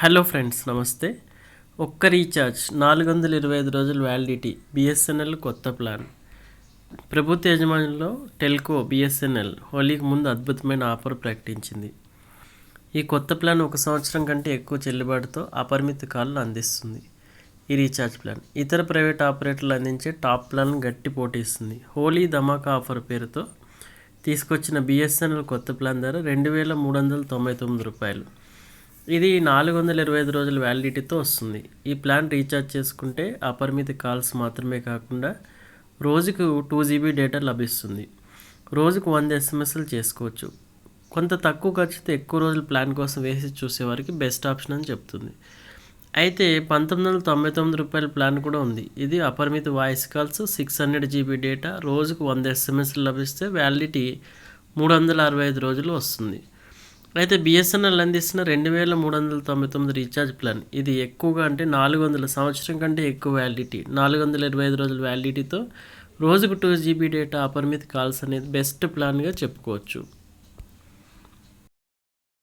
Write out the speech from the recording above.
Hello friends నమస్తే. ఒక్క recharge నాలుగు వందల ఇరవై ఐదు రోజుల వ్యాలిడిటీ బిఎస్ఎన్ఎల్ కొత్త ప్లాన్. ప్రభుత్వ యజమానిలో టెల్కో బిఎస్ఎన్ఎల్ హోలీకి ముందు అద్భుతమైన ఆఫర్ ప్రకటించింది. ఈ కొత్త ప్లాన్ ఒక సంవత్సరం కంటే ఎక్కువ చెల్లుబాటుతో అపరిమిత కాలను అందిస్తుంది. ఈ రీఛార్జ్ ప్లాన్ ఇతర ప్రైవేట్ ఆపరేటర్లు అందించే టాప్ ప్లాన్ గట్టి పోటీస్తుంది. హోలీ ధమాకా ఆఫర్ పేరుతో తీసుకొచ్చిన బిఎస్ఎన్ఎల్ కొత్త ప్లాన్ ధర రెండు వేల మూడు వందల తొంభై తొమ్మిది రూపాయలు. ఇది నాలుగు వందల ఇరవై ఐదు రోజుల వ్యాలిడిటీతో వస్తుంది. ఈ ప్లాన్ రీఛార్జ్ చేసుకుంటే అపరిమిత కాల్స్ మాత్రమే కాకుండా రోజుకు టూ జీబీ డేటా లభిస్తుంది. రోజుకు వంద ఎస్ఎంఎస్లు చేసుకోవచ్చు. కొంత తక్కువ ఖర్చుతో ఎక్కువ రోజుల ప్లాన్ కోసం వేసి చూసేవారికి బెస్ట్ ఆప్షన్ అని చెప్తుంది. అయితే పంతొమ్మిది వందల తొంభై తొమ్మిది రూపాయల ప్లాన్ కూడా ఉంది. ఇది అపరిమిత voice calls six hundred GB data రోజుకు వంద ఎస్ఎంఎస్లు లభిస్తే వ్యాలిడిటీ మూడు వందల అరవై ఐదు రోజులు వస్తుంది. అయితే బిఎస్ఎన్ఎల్ అందిస్తున్న రెండు వేల మూడు వందల తొంభై తొమ్మిది రీఛార్జ్ ప్లాన్. ఇది ఎక్కువగా అంటే నాలుగు వందల సంవత్సరం కంటే ఎక్కువ వ్యాలిడిటీ నాలుగు వందల ఇరవై ఐదు రోజుల వ్యాలిడిటీతో రోజుకు టూ జీబీ డేటా అపరిమిత కాల్స్ అనేది బెస్ట్ ప్లాన్గా చెప్పుకోవచ్చు.